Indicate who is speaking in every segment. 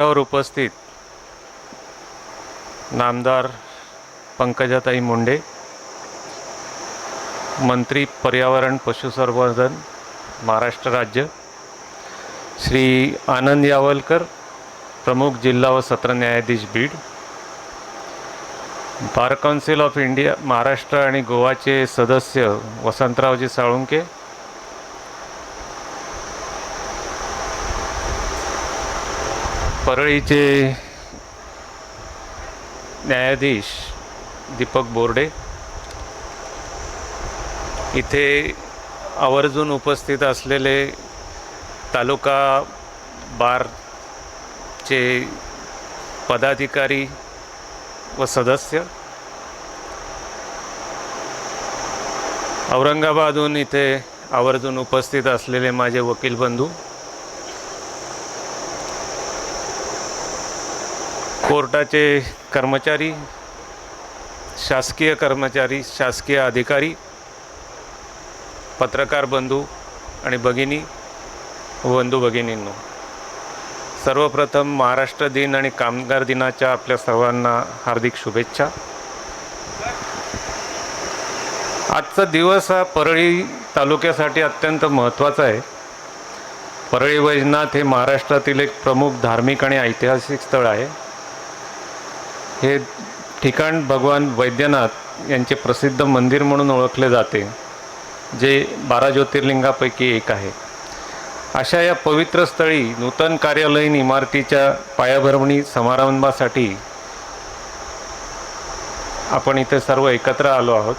Speaker 1: वर उपस्थित नामदार पंकजाताई मुंडे मंत्री पर्यावरण पशुसंवर्धन महाराष्ट्र राज्य श्री आनंद यावलकर प्रमुख जिल्हा व सत्र न्यायाधीश Beed bar council of India Maharashtra आणि गोवाचे सदस्य वसंतरावजी साळुंके परळीचे न्यायाधीश दीपक बोर्डे. इथे आवर्जून उपस्थित असलेले तालुका बारचे पदाधिकारी व सदस्य. औरंगाबादहून इथे आवर्जून उपस्थित असलेले माझे वकील बंधू. कोर्टाचे कर्मचारी शासकीय कर्मचारी शासकीय अधिकारी पत्रकार बंधू आणि भगिनी बंधू भगिनींनो सर्वप्रथम महाराष्ट्र दिन आणि कामगार दिनाच्या आपल्या सर्वांना हार्दिक शुभेच्छा. आजचा दिवस हा परळी तालुक्यासाठी अत्यंत महत्त्वाचा आहे. परळी वैजनाथ हे महाराष्ट्रातील एक प्रमुख धार्मिक आणि ऐतिहासिक स्थळ आहे. हे ठिकाण भगवान वैद्यनाथ यांचे प्रसिद्ध मंदिर म्हणून ओळखले जाते जे बारा ज्योतिर्लिंगापैकी एक आहे. अशा या पवित्र स्थळी नूतन कार्यालयीन इमारतीच्या पायाभरवणी समारंभासाठी आपण इथे सर्व एकत्र आलो आहोत.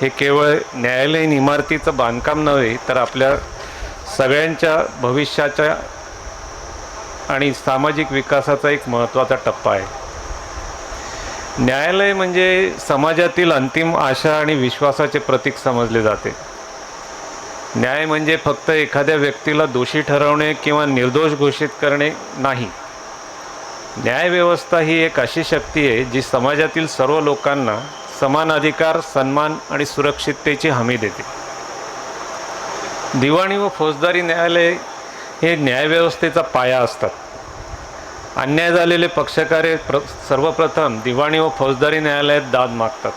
Speaker 1: हे केवळ न्यायालयीन इमारतीचं बांधकाम नव्हे तर आपल्या सगळ्यांच्या भविष्याच्या आणि सामाजिक विकासाचा एक महत्त्वाचा टप्पा आहे. न्यायालय म्हणजे समाजातील अंतिम आशा आणि विश्वासाचे प्रतीक समजले जाते. न्याय म्हणजे फक्त एखाद्या व्यक्तीला दोषी ठरवणे किंवा निर्दोष घोषित करणे नाही. न्यायव्यवस्था ही एक अशी शक्ती आहे जी समाजातील सर्व लोकांना समान अधिकार सन्मान आणि सुरक्षिततेची हमी देते. दिवाणी व फौजदारी न्यायालय हे न्यायव्यवस्थेचा पाया असतात. अन्याय झालेले पक्षकारे प्र सर्वप्रथम दिवाणी व फौजदारी न्यायालयात दाद मागतात.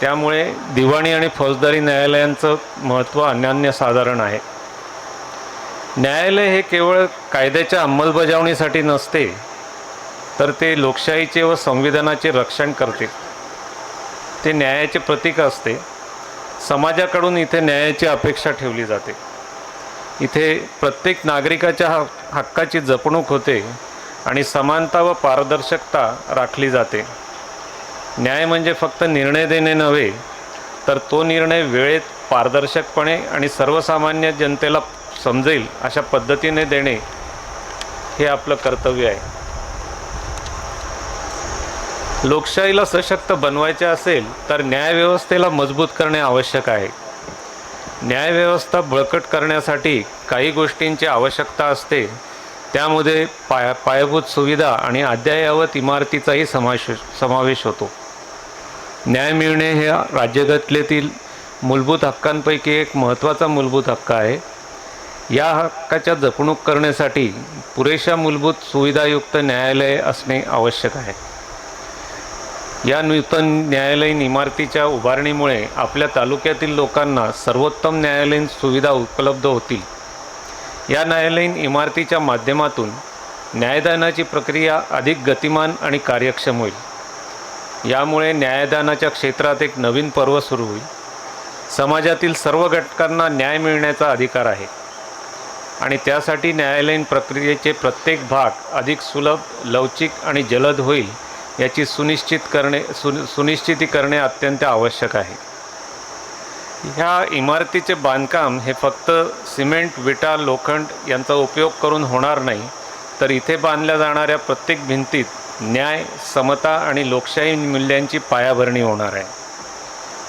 Speaker 1: त्यामुळे दिवाणी आणि फौजदारी न्यायालयांचं महत्त्व अनन्यसाधारण आहे. न्यायालय हे केवळ कायद्याच्या अंमलबजावणीसाठी नसते तर ते लोकशाहीचे व संविधानाचे रक्षण करते. ते न्यायाचे प्रतीक असते. समाजाकडून इथे न्यायाची अपेक्षा ठेवली जाते. इथे प्रत्येक नागरिकाच्या हक्काची जपणूक होते. आणि समानता व पारदर्शकता राखली जाते. न्याय म्हणजे फक्त निर्णय देणे नव्हे तर तो निर्णय वेळेत पारदर्शकपणे आणि सर्वसामान्य जनतेला समजेल अशा पद्धतीने देणे हे आपलं कर्तव्य आहे. लोकशाहीला सशक्त बनवायचे असेल तर न्यायव्यवस्थेला मजबूत करणे आवश्यक आहे. न्यायव्यवस्था बळकट करण्यासाठी काही गोष्टींची आवश्यकता असते त्यामध्ये पाया पायाभूत सुविधा आणि अद्ययावत इमारतीचाही समावेश समावेश होतो. न्याय मिळणे हे राज्यघटनेतील मूलभूत हक्कांपैकी एक महत्त्वाचा मूलभूत हक्क आहे. या हक्काच्या जपणूक करण्यासाठी पुरेशा मूलभूत सुविधायुक्त न्यायालय असणे आवश्यक आहे. या नूतन न्यायालयीन इमारतीच्या उभारणीमुळे आपल्या तालुक्यातील लोकांना सर्वोत्तम न्यायालयीन सुविधा उपलब्ध होतील. या न्यायालयीन इमारतीच्या माध्यमातून न्यायदानाची प्रक्रिया अधिक गतिमान आणि कार्यक्षम होईल. यामुळे न्यायदानाच्या क्षेत्रात एक नवीन पर्व सुरू होईल. समाजातील सर्व घटकांना न्याय मिळण्याचा अधिकार आहे. आणि त्यासाठी न्यायालयीन प्रक्रियेचे प्रत्येक भाग अधिक सुलभ लवचिक आणि जलद होईल याची सुनिश्चित करणे सु सुनिश्चिती करणे अत्यंत आवश्यक आहे. ह्या इमारतीचे बांधकाम हे फक्त सिमेंट विटा लोखंड यांचा उपयोग करून होणार नाही. तर इथे बांधल्या जाणाऱ्या प्रत्येक भिंतीत न्याय समता आणि लोकशाही मूल्यांची पायाभरणी होणार आहे.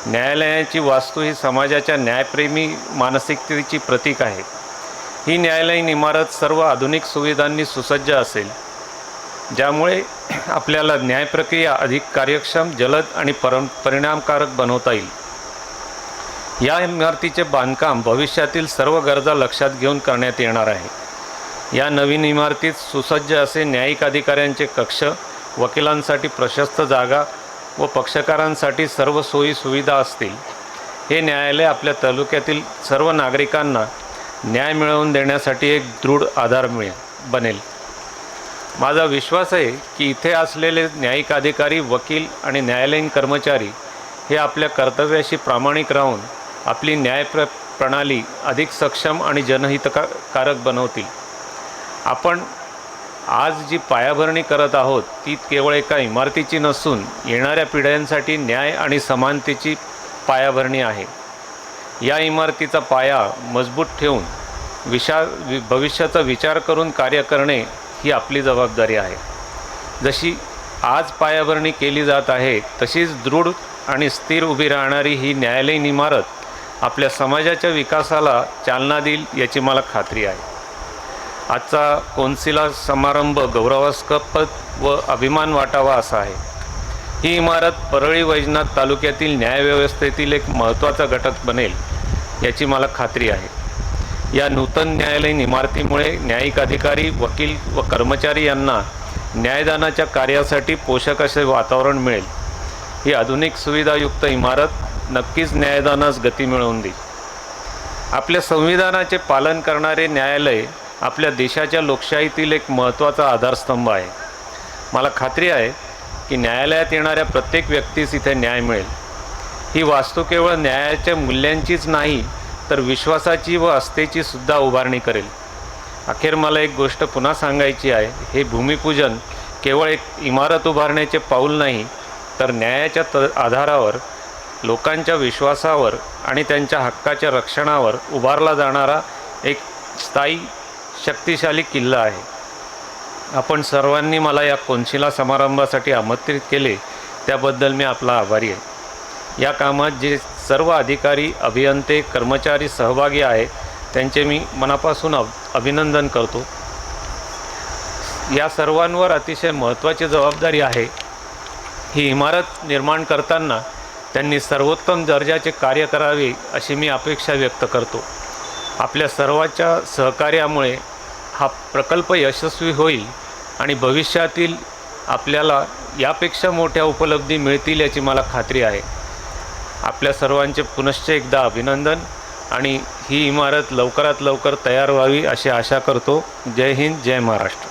Speaker 1: न्यायालयाची वास्तू ही समाजाच्या न्यायप्रेमी मानसिकतेची प्रतीक आहे. ही न्यायालयीन इमारत सर्व आधुनिक सुविधांनी सुसज्ज असेल ज्यामुळे आपल्याला न्यायप्रक्रिया अधिक कार्यक्षम जलद आणि परम परिणामकारक बनवता येईल. या इमारतीचे बांधकाम भविष्यातील सर्व गरजा लक्षात घेऊन करण्यात येणार आहे. या नवीन इमारतीत सुसज्ज असे न्यायिक अधिकाऱ्यांचे कक्ष वकिलांसाठी प्रशस्त जागा व पक्षकारांसाठी सर्व सोयी सुविधा असतील. हे न्यायालय आपल्या तालुक्यातील सर्व नागरिकांना न्याय मिळवून देण्यासाठी एक दृढ आधार मिळेल बनेल. माझा विश्वास आहे की इथे असलेले न्यायिक अधिकारी वकील आणि न्यायालयीन कर्मचारी हे आपल्या कर्तव्याशी प्रामाणिक राहून आपली न्याय प्र प्रणाली अधिक सक्षम आणि जनहितका कारक बनवतील. आपण आज जी पायाभरणी करत आहोत ती केवळ एका इमारतीची नसून येणाऱ्या पिढ्यांसाठी न्याय आणि समानतेची पायाभरणी आहे. या इमारतीचा पाया मजबूत ठेवून विशा वि भविष्याचा विचार करून कार्य करणे ही आपली जबाबदारी आहे. जशी आज पायाभरणी केली जात आहे तशीच दृढ आणि स्थिर उभी राहणारी ही न्यायालयीन इमारत आपल्या समाजाच्या विकासाला चालना देईल याची मला खात्री आहे. आजचा कोन्सिला समारंभ गौरवास्पद व अभिमान वाटावा असा आहे. ही इमारत परळी वैजनाथ तालुक्यातील न्यायव्यवस्थेतील एक महत्त्वाचा घटक बनेल याची मला खात्री आहे. या नूतन न्यायालयीन इमारतीमुळे न्यायिक अधिकारी वकील व कर्मचारी यांना न्यायदानाच्या कार्यासाठी पोषक असे वातावरण मिळेल. ही आधुनिक सुविधायुक्त इमारत नक्कीच न्यायदानास गती मिळवून देईल आपल्या संविधानाचे पालन करणारे न्यायालय आपल्या देशाच्या लोकशाहीतील एक महत्त्वाचा आधारस्तंभ आहे. मला खात्री आहे की न्यायालयात येणाऱ्या प्रत्येक व्यक्तीस इथे न्याय मिळेल. ही वास्तू केवळ न्यायाच्या मूल्यांचीच नाही तर विश्वासाची व आस्थेची सुद्धा उभारणी करेल. अखेर मला एक गोष्ट पुन्हा सांगायची आहे. हे भूमिपूजन केवळ एक इमारत उभारण्याचे पाऊल नाही तर न्यायाच्या त आधारावर लोकांच्या विश्वासावर आणि त्यांच्या हक्काच्या रक्षणावर उभारला जाणारा एक स्थायी शक्तिशाली किल्ला आहे. आपण सर्वांनी मला या कोनशिला समारंभासाठी आमंत्रित केले त्याबद्दल मी आपला आभारी आहे. या कामात जे सर्व अधिकारी अभियंते कर्मचारी सहभागी आहेत त्यांचे मी मनापासून अभ अभिनंदन करतो. या सर्वांवर अतिशय महत्त्वाची जबाबदारी आहे. ही इमारत निर्माण करताना त्यांनी सर्वोत्तम दर्जाचे कार्य करावे अशी मी अपेक्षा व्यक्त करतो. आपल्या सर्वांच्या सहकार्यामुळे हा प्रकल्प यशस्वी होईल आणि भविष्यातील आपल्याला यापेक्षा मोठ्या उपलब्धी मिळतील याची मला खात्री आहे. आपल्या सर्वांचे पुनश्च एकदा अभिनंदन आणि ही इमारत लवकरात लवकर तयार व्हावी अशी आशा करतो. जय हिंद जय महाराष्ट्र.